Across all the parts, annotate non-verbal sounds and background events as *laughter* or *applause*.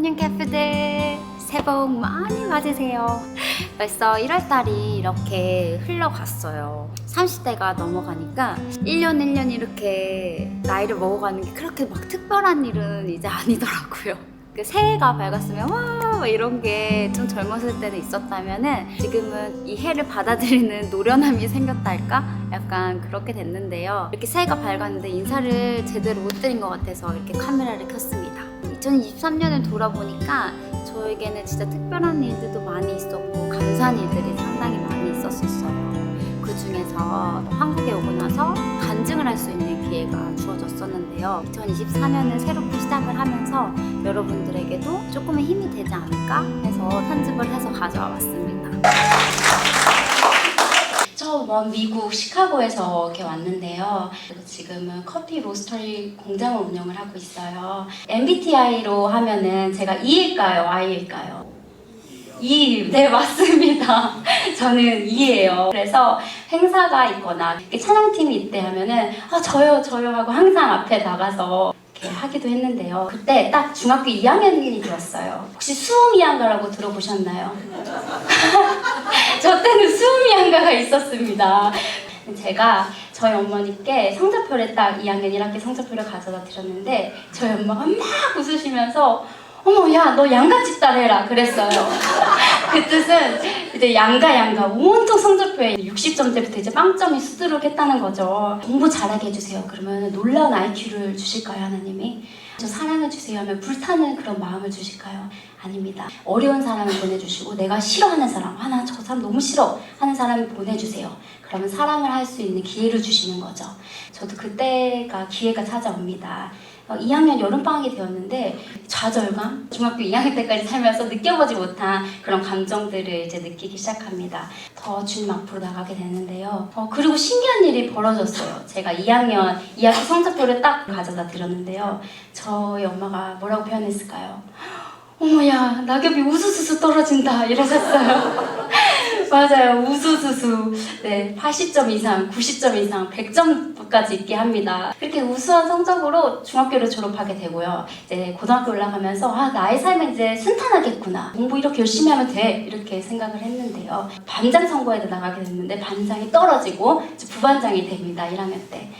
안녕 캐프들 새해 복 많이 맞으세요 벌써 1월달이 이렇게 흘러갔어요 30대가 넘어가니까 1년 1년 이렇게 나이를 먹어가는 게 그렇게 막 특별한 일은 이제 아니더라고요 그 새해가 밝았으면 와뭐 이런 게 좀 젊었을 때는 있었다면은 지금은 이 해를 받아들이는 노련함이 생겼다 할까? 약간 그렇게 됐는데요. 이렇게 새해가 밝았는데 인사를 제대로 못 드린 것 같아서 이렇게 카메라를 켰습니다. 2023년을 돌아보니까 저에게는 진짜 특별한 일들도 많이 있었고 감사한 일들이 상당히 많이 있었었어요. 그 중에서 한국에 오고 나서 간증을 할 수 있는 기회가 주어졌었는데요. 2024년을 새롭게 시작을 하면서 여러분들에게도 조금의 힘이 되지 않을까 해서 편집을 해서 가져와 봤습니다. 저먼 미국 시카고에서 이렇게 왔는데요. 지금은 커피 로스터리 공장을 운영을 하고 있어요. MBTI로 하면은 제가 E일까요? I일까요? E, 네 맞습니다. *laughs* 저는 E예요. 그래서 행사가 있거나 찬양팀이 있대 하면은 아 저요 저요 하고 항상 앞에 나가서 하기도 했는데요. 그때 딱 중학교 2학년이 되었어요. 혹시 수음이한가라고 들어보셨나요? *laughs* 저 때는 수음 이한가가 있었습니다. 제가 저희 어머니께 성적표를 딱 2학년 1학기 성적표를 가져다 드렸는데 저희 엄마가 막 웃으시면서 어머 야 너 양같이 따라해라 그랬어요. *laughs* 그 뜻은 이제 양가 양가 온통 성적표에 60점대부터 이제 빵점이 수두룩 했다는 거죠. 공부 잘하게 해주세요. 그러면 놀라운 IQ를 주실까요 하나님이? 저 사랑해 주세요 하면 불타는 그런 마음을 주실까요? 아닙니다. 어려운 사람을 보내주시고 내가 싫어하는 사람 하나 저 사람 너무 싫어 하는 사람을 보내주세요. 그러면 사랑을 할 수 있는 기회를 주시는 거죠. 저도 그때가 기회가 찾아옵니다. 어, 2학년 여름방학이 되었는데 좌절감? 중학교 2학년 때까지 살면서 느껴보지 못한 그런 감정들을 이제 느끼기 시작합니다. 더 주님 앞으로 나가게 되는데요. 어, 그리고 신기한 일이 벌어졌어요. 제가 2학년 2학기 성적표를 딱 가져다 드렸는데요. 저희 엄마가 뭐라고 표현했을까요? 어머야 낙엽이 우수수수 떨어진다 이러셨어요. *laughs* 맞아요 우수수수 네 80점 이상 90점 이상 100점까지 있게 합니다. 그렇게 우수한 성적으로 중학교를 졸업하게 되고요. 이제 고등학교 올라가면서 아 나의 삶은 이제 순탄하겠구나 공부 이렇게 열심히 하면 돼 이렇게 생각을 했는데요. 반장 선거에도 나가게 됐는데 반장이 떨어지고 부반장이 됩니다 1학년 때.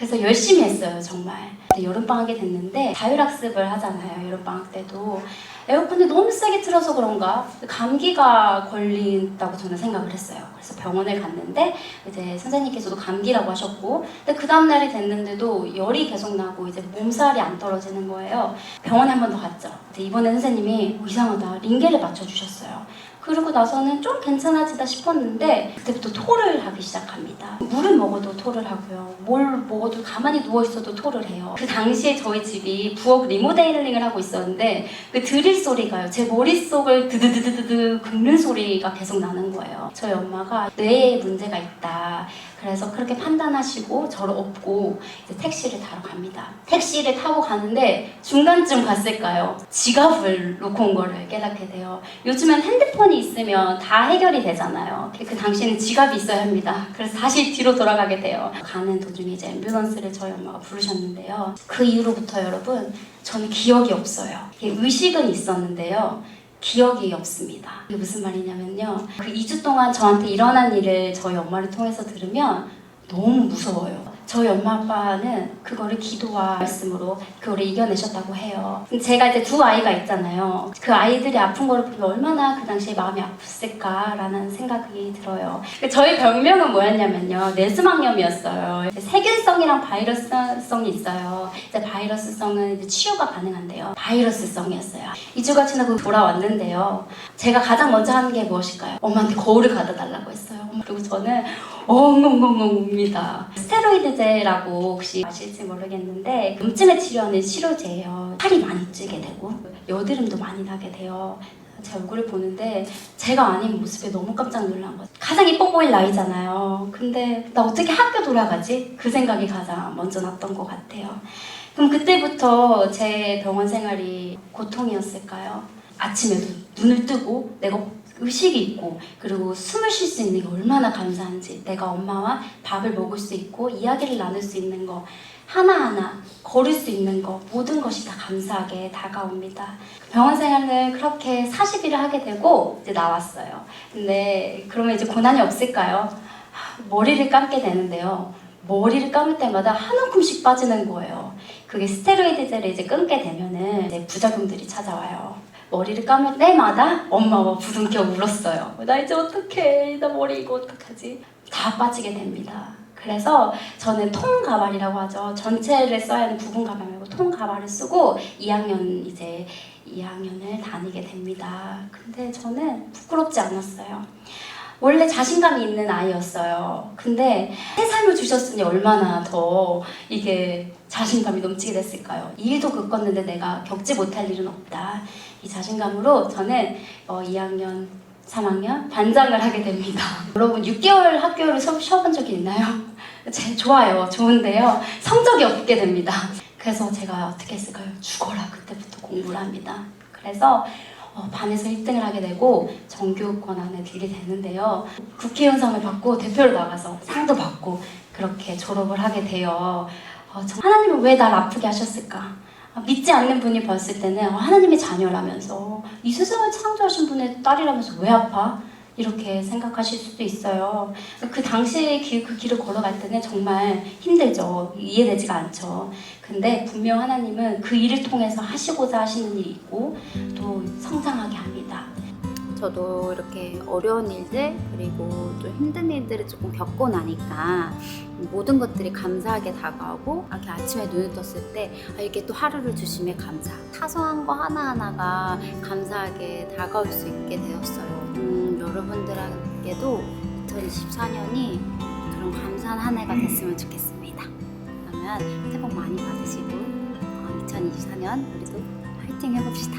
그래서 열심히 했어요 정말. 여름방학이 됐는데 자율학습을 하잖아요 여름방학 때도 에어컨이 너무 세게 틀어서 그런가 감기가 걸린다고 저는 생각을 했어요. 그래서 병원을 갔는데 이제 선생님께서도 감기라고 하셨고 근데 그 다음 날이 됐는데도 열이 계속 나고 이제 몸살이 안 떨어지는 거예요. 병원에 한 번 더 갔죠. 이번에 선생님이 어, 이상하다 링겔을 맞춰주셨어요. 그러고 나서는 좀 괜찮아지다 싶었는데 그때부터 토를 하기 시작합니다. 물을 먹어도 토를 하고요. 뭘 먹어도 가만히 누워 있어도 토를 해요. 그 당시에 저희 집이 부엌 리모델링을 하고 있었는데 그 드릴 소리가요. 제 머릿속을 드드드드드드 긁는 소리가 계속 나는 거예요. 저희 엄마가 뇌에 문제가 있다. 그래서 그렇게 판단하시고 저를 업고 택시를 타러 갑니다. 택시를 타고 가는데 중간쯤 갔을까요? 지갑을 놓고 온 거를 깨닫게 돼요. 요즘엔 핸드폰이 있으면 다 해결이 되잖아요. 그 당시에는 지갑이 있어야 합니다. 그래서 다시 뒤로 돌아가게 돼요. 가는 도중에 이제 앰뷸런스를 저희 엄마가 부르셨는데요. 그 이후로부터 여러분 저는 기억이 없어요. 의식은 있었는데요. 기억이 없습니다. 이게 무슨 말이냐면요. 그 2주 동안 저한테 일어난 일을 저희 엄마를 통해서 들으면 너무 무서워요. 저희 엄마 아빠는 그거를 기도와 말씀으로 그거를 이겨내셨다고 해요. 제가 이제 두 아이가 있잖아요. 그 아이들이 아픈 거를 보면 얼마나 그 당시에 마음이 아팠을까라는 생각이 들어요. 저희 별명은 뭐였냐면요. 뇌수막염이었어요. 세균성이랑 바이러스성이 있어요. 이제 바이러스성은 이제 치유가 가능한데요. 바이러스성이었어요. 2주가 지나고 돌아왔는데요. 제가 가장 먼저 하는 게 무엇일까요? 엄마한테 거울을 갖다 달라고 했어요. 그리고 저는 엉엉엉엉 웁니다. 스테로이드제라고 혹시 아실지 모르겠는데 염증을 치료하는 치료제예요. 살이 많이 찌게 되고 여드름도 많이 나게 돼요. 제 얼굴을 보는데 제가 아닌 모습에 너무 깜짝 놀란 거죠. 가장 이뻐 보일 나이잖아요. 근데 나 어떻게 학교 돌아가지? 그 생각이 가장 먼저 났던 것 같아요. 그럼 그때부터 제 병원 생활이 고통이었을까요? 아침에도 눈을 뜨고 내가 의식이 있고 그리고 숨을 쉴 수 있는 게 얼마나 감사한지 내가 엄마와 밥을 먹을 수 있고 이야기를 나눌 수 있는 거 하나하나 걸을 수 있는 것 모든 것이 다 감사하게 다가옵니다. 병원 생활을 그렇게 40일을 하게 되고 이제 나왔어요. 근데 그러면 이제 고난이 없을까요? 하, 머리를 감게 되는데요. 머리를 감을 때마다 한 움큼씩 빠지는 거예요. 그게 스테로이드제를 이제 끊게 되면은 이제 부작용들이 찾아와요. 머리를 감을 때마다 엄마가 부둥켜 울었어요. 나 이제 어떡해. 나 머리 이거 어떡하지? 다 빠지게 됩니다. 그래서 저는 통 가발이라고 하죠. 전체를 써야 하는 부분 가발 말고 통 가발을 쓰고 2학년 이제 2학년을 다니게 됩니다. 근데 저는 부끄럽지 않았어요. 원래 자신감이 있는 아이였어요. 근데 새 삶을 주셨으니 얼마나 더 이게 자신감이 넘치게 됐을까요? 이 일도 겪었는데 내가 겪지 못할 일은 없다. 이 자신감으로 저는 어, 2학년, 3학년 반장을 하게 됩니다. *laughs* 여러분 6개월 학교를 쉬어- 쉬어본 적이 있나요? *laughs* 제, 좋아요. 좋은데요. 성적이 없게 됩니다. 그래서 제가 어떻게 했을까요? 죽어라. 그때부터 공부를 합니다. 그래서 어, 반에서 1등을 하게 되고 정규 권한에 들게 되는데요. 국회의원상을 받고 대표로 나가서 상도 받고 그렇게 졸업을 하게 돼요. 어, 저- 하나님은 왜 날 아프게 하셨을까? 아, 믿지 않는 분이 봤을 때는 어, 하나님의 자녀라면서 이 세상을 창조하신 분의 딸이라면서 왜 아파? 이렇게 생각하실 수도 있어요. 그 당시에 길, 그 길을 걸어갈 때는 정말 힘들죠. 이해되지가 않죠. 근데 분명 하나님은 그 일을 통해서 하시고자 하시는 일이 있고. 저도 이렇게 어려운 일들 그리고 좀 힘든 일들을 조금 겪고 나니까 모든 것들이 감사하게 다가오고 이렇게 아침에 눈을 떴을 때 아, 이렇게 또 하루를 주심에 감사. 사소한 거 하나하나가 감사하게 다가올 수 있게 되었어요. 음, 여러분들에게도 2024년이 그런 감사한 한 해가 됐으면 좋겠습니다. 그러면 새해 복 많이 받으시고 어, 2024년 우리도 화이팅 해봅시다